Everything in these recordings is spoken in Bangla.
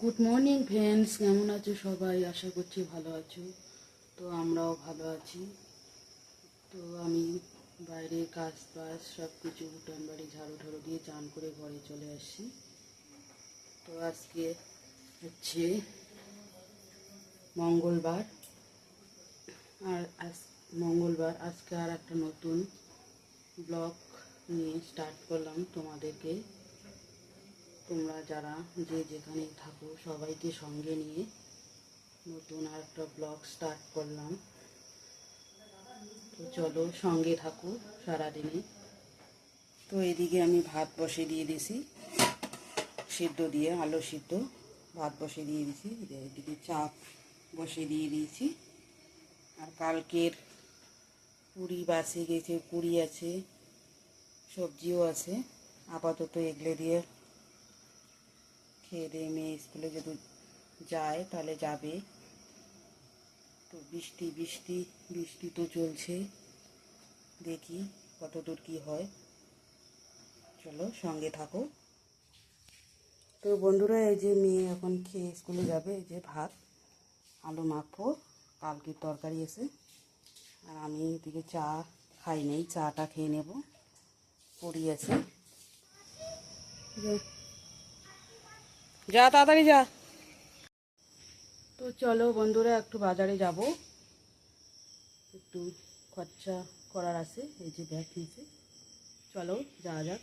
গুড মর্নিং ফ্রেন্ডস কেমন আছো সবাই? আশা করছি ভালো আছো। তো আমরাও ভালো আছি। তো আমি বাইরে কাজ বাজ সব কিছু উঠান বাড়ি ঝাড়ু ঠাড়ু দিয়ে চান করে ঘরে চলে আসছি। তো আজকে হচ্ছে মঙ্গলবার। আর আজ মঙ্গলবার আজকে আর একটা নতুন ব্লগ নিয়ে স্টার্ট করলাম তোমাদেরকে। তোমরা যারা যে যেখানে থাকো সবাইকে সঙ্গে নিয়ে নতুন আর একটা ব্লগ স্টার্ট করলাম। তো চলো সঙ্গে থাকো সারাদিনে। তো এদিকে আমি ভাত বসে দিয়ে দিয়েছি সিদ্ধ দিয়ে, আলু সিদ্ধ, ভাত বসে দিয়ে দিয়েছি এদিকে চাপ বসে দিয়ে দিয়েছি। আর কালকের পুরি বাসে গেছে, পুরি আছে, সবজিও আছে। আপাতত এগুলো দিয়ে খেয়ে দিয়ে মেয়ে স্কুলে যদি যায়, তাহলে যাবে। তো বৃষ্টি বৃষ্টি বৃষ্টি তো চলছে। দেখি কত দূর কী হয়। চলো সঙ্গে থাকো। তো বন্ধুরা, এই যে মেয়ে এখন খেয়ে স্কুলে যাবে, এই যে ভাত, আলু মাখবো কালকে তরকারি আছে। আর আমি এদিকে চা খাই নেই, চাটা খেয়ে নেব। পড়ি আছে। যা, তাড়াতাড়ি যা। তো চলো বন্ধুরা, একটু বাজারে যাব। একটু খরচা করার আছে, এই যে ব্যাগ নিয়েছে। চলো, যাওয়া যাক।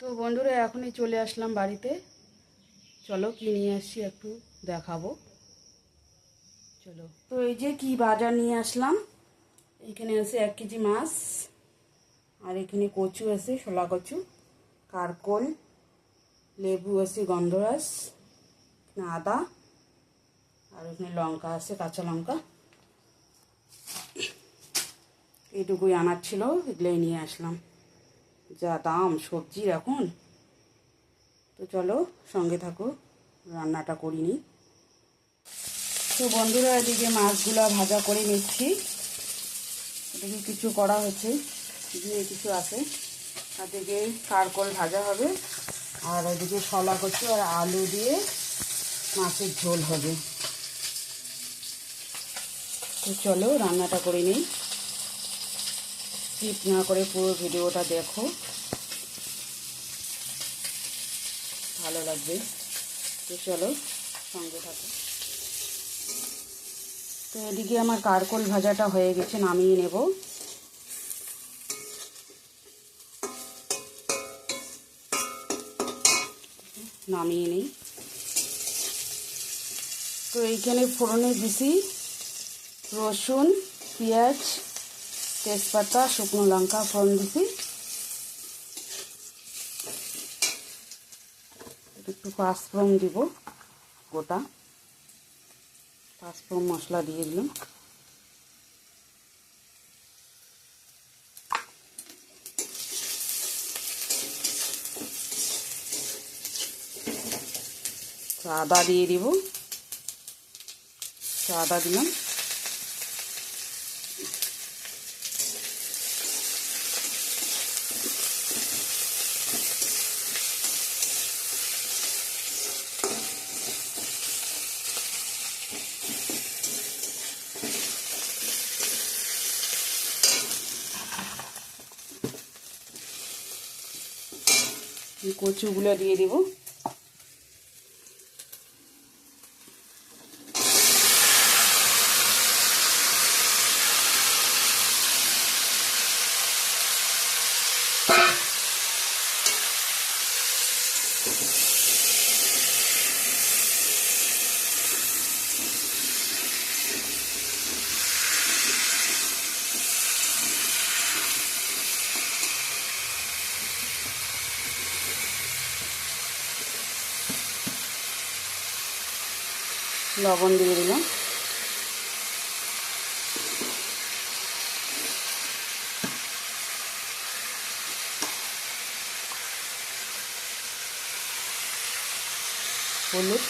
তো বন্ধুরা, এখনই চলে আসলাম বাড়িতে। চলো, কি নিয়ে আসছি একটু দেখাবো। চলো। তো এই যে কি বাজার নিয়ে আসলাম, এখানে আছে এক কেজি মাছ, আর এখানে কচু আছে, শোলা কচু। কারকোল, লেবু আছে গন্ধরাস আদা, আর এখানে লঙ্কা আছে, কাঁচা লঙ্কা। এইটুকুই আনার ছিল, এগুলোই নিয়ে আসলাম। যা দাম সবজির এখন। তো চলো, সঙ্গে থাকো, রান্নাটা করিনি তো বন্ধুরা, এদিকে মাছগুলো ভাজা করে নিচ্ছি। এদিকে কিছু করা হচ্ছে, দিয়ে কিছু আছে। আর দিকে কারকল ভাজা হবে। আর ওদিকে শলা কচু আর আলু দিয়ে মাছের ঝোল হবে। তো চলো রান্নাটা করে নিই। স্কিপ না করে পুরো ভিডিওটা দেখো। ভালো লাগবে। তো চলো সঙ্গে থাকো। তো এদিকে আমার কারকল ভাজাটা হয়ে গেছে, নামিয়ে নেব। নামিয়ে নিই। তো এইখানে ফোড়নে দিছি রসুন, পেঁয়াজ, তেজপাতা, শুকনো লঙ্কা ফোড়ন দিছি। একটু পাঁচফোড়ন দিব গোটা। পাঁচফোড়ন মশলা দিয়ে দিলাম। আদা দিয়ে দিব। আদা দিলাম। কচুগুলো দিয়ে দিব। লবণ দিয়ে দিলাম। হলুদ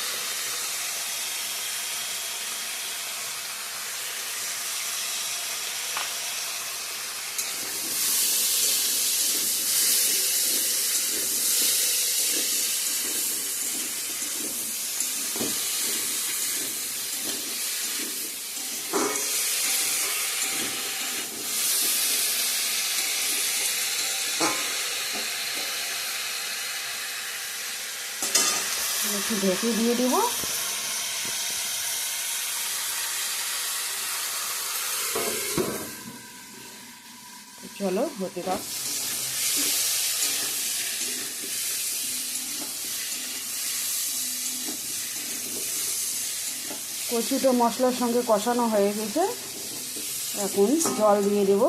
একটু ঢেকে দিয়ে দেবো। চলো, হতে থাক কচুটা মশলার সঙ্গে কষানো হয়ে গেছে। এখন জল দিয়ে দেবো।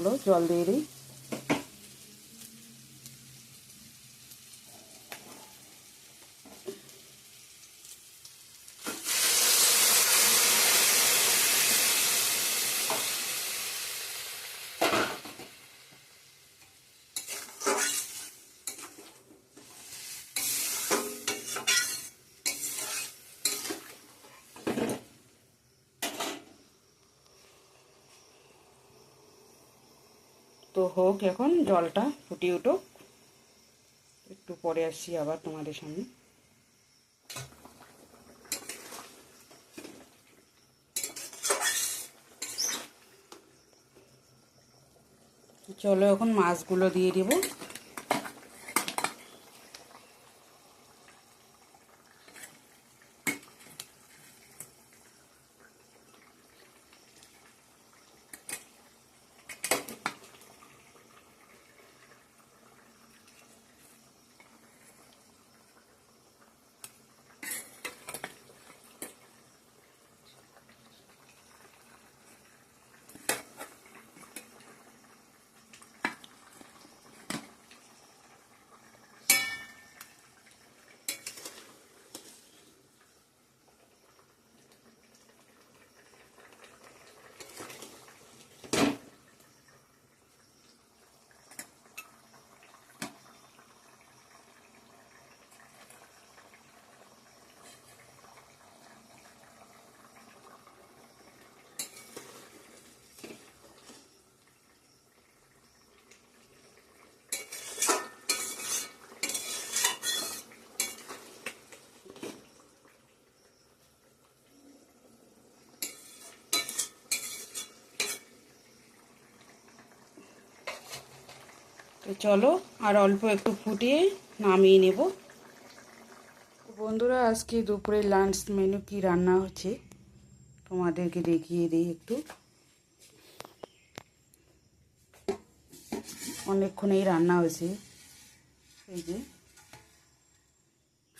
চলো জল দিয়ে দিই। তো হোক, এখন জলটা ফুটিয়ে উঠুক। একটু পরে আসছি আবার তোমাদের সামনে। চলো এখন মাছগুলো দিয়ে দেবো। তো চলো, আর অল্প একটু ফুটিয়ে নামিয়ে নেব। বন্ধুরা, আজকে দুপুরে লাঞ্চ মেনু কি রান্না হচ্ছে, তোমাদেরকে দেখিয়ে দিই একটু। অনেকক্ষণেই রান্না হয়েছে। এই যে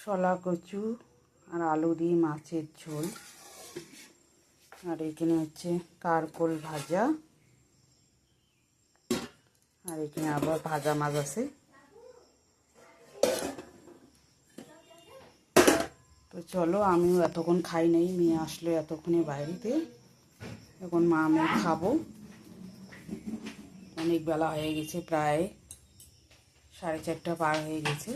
শলা কচু আর আলু দিয়ে মাছের ঝোল। আর এখানে হচ্ছে কারকোল ভাজা। আর এখানে আবার ভাজা মাছ আছে। তো চলো, আমিও এতক্ষণ খাই নাই, মেয়ে আসলো এতক্ষণে বাইরেতে। এখন মা, আমি খাব। অনেক বেলা হয়ে গেছে, প্রায় সাড়ে চারটা পার হয়ে গেছে।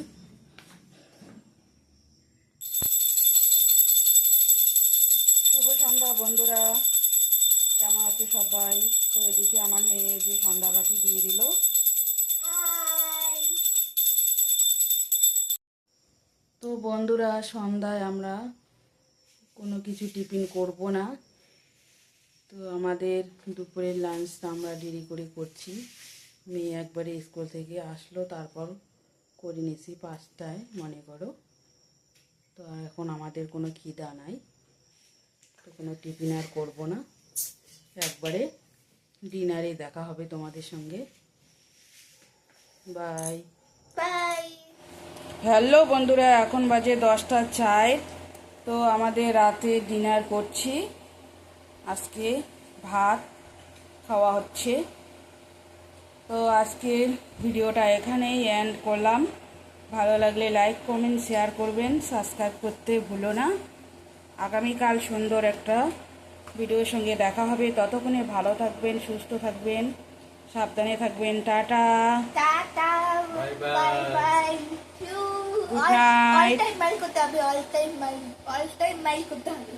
শুভ সন্ধ্যা বন্ধুরা। আছে সবাই। তো এদিকে আমার মেয়ে যে সন্ধ্যাবাতি দিয়ে দিল। তো বন্ধুরা সন্ধ্যায় আমরা কোনো কিছু টিফিন করব না। তো আমাদের দুপুরের লাঞ্চটা আমরা দেরি করে করছি। মেয়ে একবারে স্কুল থেকে আসলো তারপর করে নিয়েছি পাঁচটায় মনে করো। তো এখন আমাদের কোনো খিদা নাই। তো কোনো টিফিন আর করব না। একবারে ডিনারে দেখা হবে তোমাদের সঙ্গে। বাই। বাই। হ্যালো বন্ধুরা এখন বাজে দশটা চাই তো আমাদের রাতে ডিনার করছি। আজকে ভাত খাওয়া হচ্ছে। তো আজকের ভিডিওটা এখানেই এন্ড করলাম। ভালো লাগলে লাইক কমেন্ট শেয়ার করবেন। সাবস্ক্রাইব করতে ভুলো না। আগামীকাল সুন্দর একটা ভিডিওর সঙ্গে দেখা হবে। ততক্ষণে ভালো থাকবেন সুস্থ থাকবেন সাবধানে থাকবেন। Tata. Tata. Bye bye all time smile করতে হবে all time smile all time smile করতে হবে।